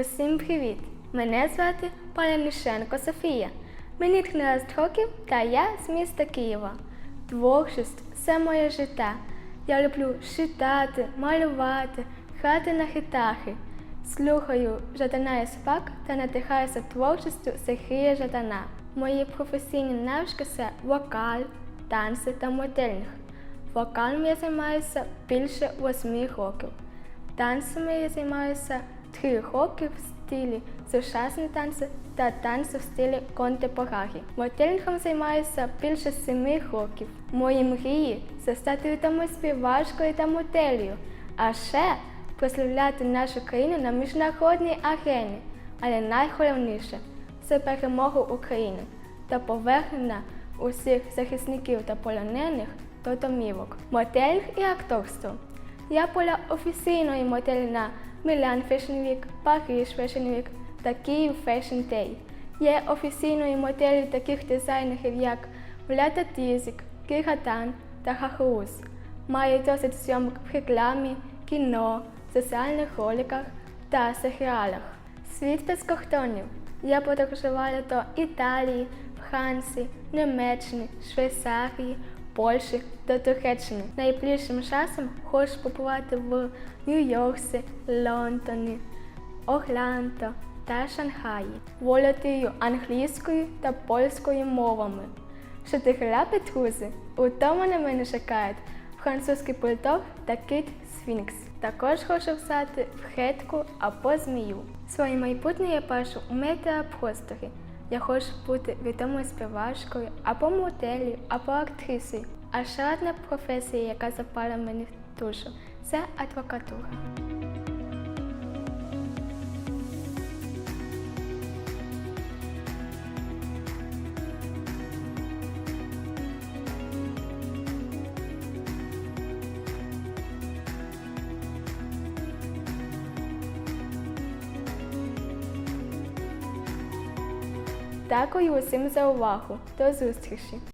Усім привіт! Мене звати Палянишенко Софія. Мені 13 років та я з міста Києва. Творчість це моє життя. Я люблю читати, малювати, грати на гітарі. Слухаю Жадана і Спак та надихаюся творчістю Сергія Жадана. Мої професійні навички це вокал, танці та моделінг. Вокалом я займаюся більше 8 років. Танцями я займаюся 3 роки в стилі сучасні танці та танці в стилі контепорагі. Моделінгом займаюся більше 7 років. Мої мрії це стати відомою співачкою та моделлю, а ще прославляти нашу країну на міжнародній арені. Але найголовніше це перемога України та повернення усіх захисників та полонених до домівок. Модель і акторство. Я була офіційною моделлю на Milan Fashion Week, Paris Fashion Week та Київ Fashion Day. Є офіційною моделлю таких дизайнерів, як Влада Тізик, Кігатан та Хахус. Має досить зйомок в рекламі, кіно, соціальних роликах та серіалах. Світ без кордонів. Я подорожувала до Італії, Франції, Німеччини, Швейцарії, Польщі та Туреччини. Найближчим часом хочу побувати в Нью-Йорксі, Лондоні, Орландо та Шанхаї. Володію англійською та польською мовами. Чотири лапи друзі. Удома на мене чекають французький бульдог та кит Сфінкс. Також хочу взяти в хетку або змію. Своє майбутнє я бачу у медіапросторі. Я хочу бути відомою співачкою або моделлю, або актрисою. А ще одна професія, яка запала мені в душу, це адвокатура. Дякую усім за увагу. До зустрічі!